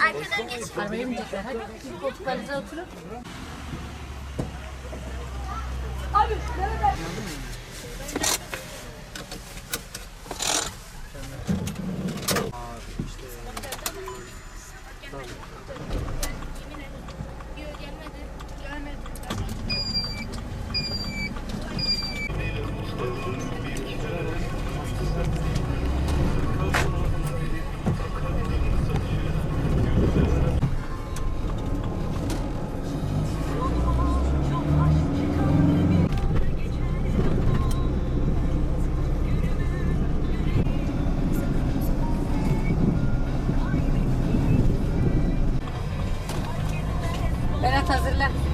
Arkadan geç. Arabaya binecekler. Hadi koltuklarınıza oturun. Berat hazırla. Geç.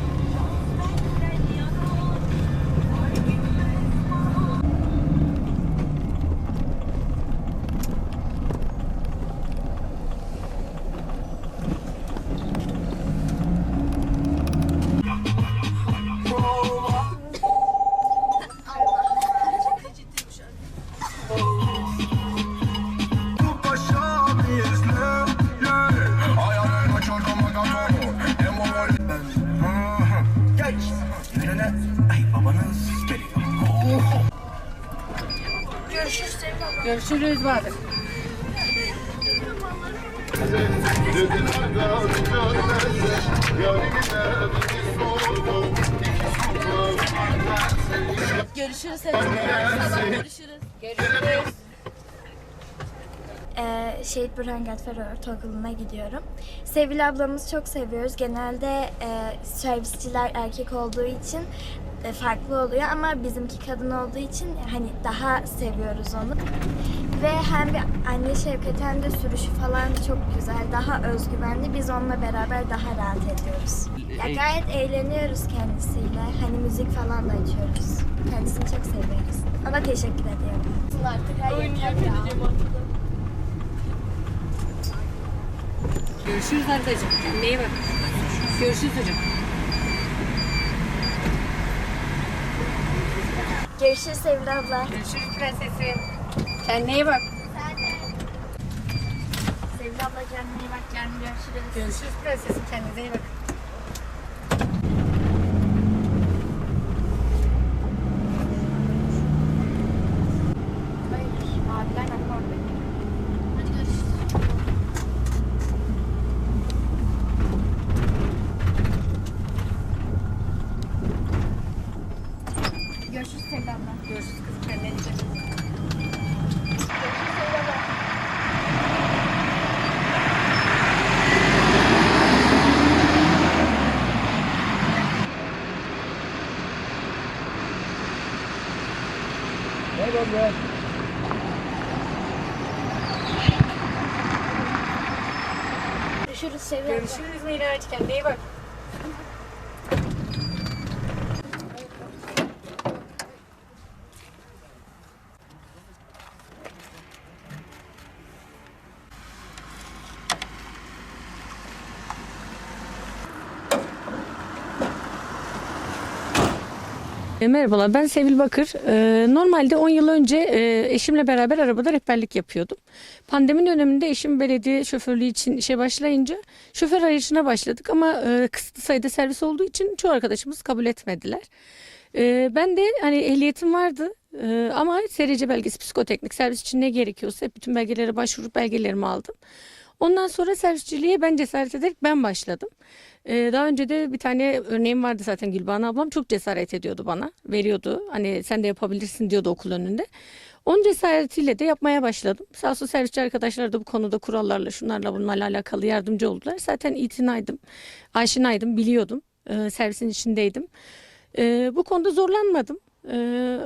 Görüşürüz Bahadır. Görüşürüz hepinize. Görüşürüz. Görüşürüz. Ee, Şehit Burhan Gatfer Ortaokulu'na gidiyorum. Sevil ablamızı çok seviyoruz. Genelde e, servisçiler erkek olduğu için farklı oluyor ama bizimki kadın olduğu için hani daha seviyoruz onu. Ve hem bir anne şefkati hem de sürüşü falan çok güzel, daha özgüvenli. Biz onunla beraber daha rahat ediyoruz. Ya gayet eğleniyoruz kendisiyle. Hani müzik falan da açıyoruz. Kendisini çok seviyoruz. Ona teşekkür ediyorum. Artık ya. Görüşürüz arkadaşım. Kendine iyi bak. Görüşürüz hocam. Görüşürüz Sevil abla. Görüşürüz prensesim. Kendine iyi bak. Sevil abla kendine iyi bak. Yarın görüşürüz. Görüşürüz prensesim. Kendinize iyi bakın. Abiler bak orada. Hadi görüşürüz. Görüşürüz Sevil abla. Görüşürüz kızım. Kendine iyi bak. Görüşürüz Sevil abla. Görüşürüz. Kendine iyi bak. Merhabalar ben Sevil Bakır. E, Normalde 10 yıl önce e, eşimle beraber arabada rehberlik yapıyordum. Pandemi döneminde eşim belediye şoförlüğü için işe başlayınca şoför arayışına başladık ama e, kısıtlı sayıda servis olduğu için çoğu arkadaşımız kabul etmediler. E, Ben de hani ehliyetim vardı e, ama SRC belgesi psikoteknik servis için ne gerekiyorsa bütün belgelere başvurup belgelerimi aldım. Ondan sonra servisçiliğe ben cesaret ederek ben başladım. Ee, daha önce de bir tane örneğim vardı zaten Gülbahar ablam çok cesaret ediyordu bana. Veriyordu. Hani sen de yapabilirsin diyordu okul önünde. Onun cesaretiyle de yapmaya başladım. Sağ olsun servisçi arkadaşlar da bu konuda kurallarla şunlarla bunlarla alakalı yardımcı oldular. Zaten itinaydım, aşinaydım, biliyordum. Ee, servisin içindeydim. Ee, bu konuda zorlanmadım. Ee,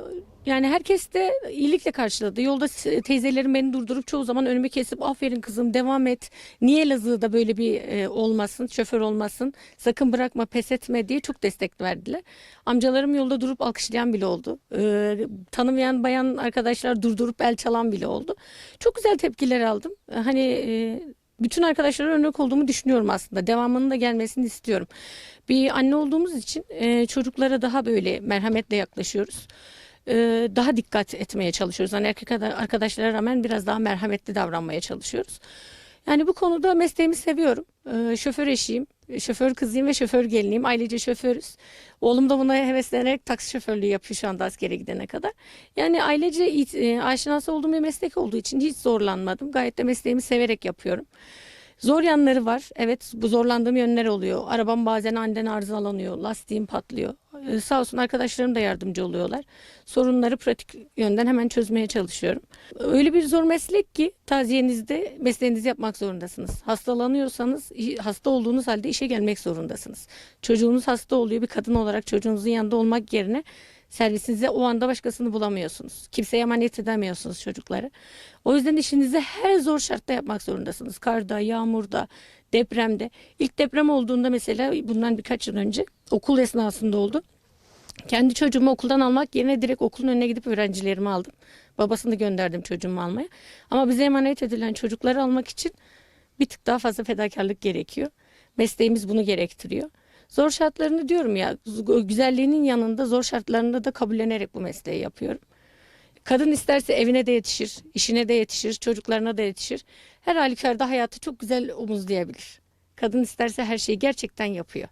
Yani herkes de iyilikle karşıladı. Yolda teyzelerim beni durdurup çoğu zaman önümü kesip aferin kızım devam et. Niye Elazığ'da böyle bir e, olmasın, şoför olmasın, sakın bırakma pes etme diye çok destek verdiler. Amcalarım yolda durup alkışlayan bile oldu. Ee, tanımayan bayan arkadaşlar durdurup el çalan bile oldu. Çok güzel tepkiler aldım. Hani e, bütün arkadaşlara örnek olduğumu düşünüyorum aslında. Devamının da gelmesini istiyorum. Bir anne olduğumuz için e, çocuklara daha böyle merhametle yaklaşıyoruz. E, daha dikkat etmeye çalışıyoruz. Hani erkek ada- arkadaşlara rağmen biraz daha merhametli davranmaya çalışıyoruz. Yani bu konuda mesleğimi seviyorum. E, şoför eşiyim, şoför kızıyım ve şoför geliniyim. Ailece şoförüz. Oğlum da buna heveslenerek taksi şoförlüğü yapıyor şu anda askere gidene kadar. Yani ailece e, aşinası olduğum bir meslek olduğu için hiç zorlanmadım. Gayet de mesleğimi severek yapıyorum. Zor yanları var. Evet bu zorlandığım yönler oluyor. Arabam bazen aniden arızalanıyor. Lastiğim patlıyor. Ee, sağ olsun arkadaşlarım da yardımcı oluyorlar. Sorunları pratik yönden hemen çözmeye çalışıyorum. Öyle bir zor meslek ki taziyenizde mesleğinizi yapmak zorundasınız. Hastalanıyorsanız hasta olduğunuz halde işe gelmek zorundasınız. Çocuğunuz hasta oluyor bir kadın olarak çocuğunuzun yanında olmak yerine servisinizde o anda başkasını bulamıyorsunuz. Kimseye emanet edemiyorsunuz çocukları. O yüzden işinizi her zor şartta yapmak zorundasınız. Karda, yağmurda, depremde. İlk deprem olduğunda mesela bundan birkaç yıl önce okul esnasında oldu. Kendi çocuğumu okuldan almak yerine direkt okulun önüne gidip öğrencilerimi aldım. Babasını gönderdim çocuğumu almaya. Ama bize emanet edilen çocukları almak için bir tık daha fazla fedakarlık gerekiyor. Mesleğimiz bunu gerektiriyor. Zor şartlarını diyorum ya, güzelliğinin yanında zor şartlarını da kabullenerek bu mesleği yapıyorum. Kadın isterse evine de yetişir, işine de yetişir, çocuklarına da yetişir. Her halükarda hayatı çok güzel omuzlayabilir. Kadın isterse her şeyi gerçekten yapıyor.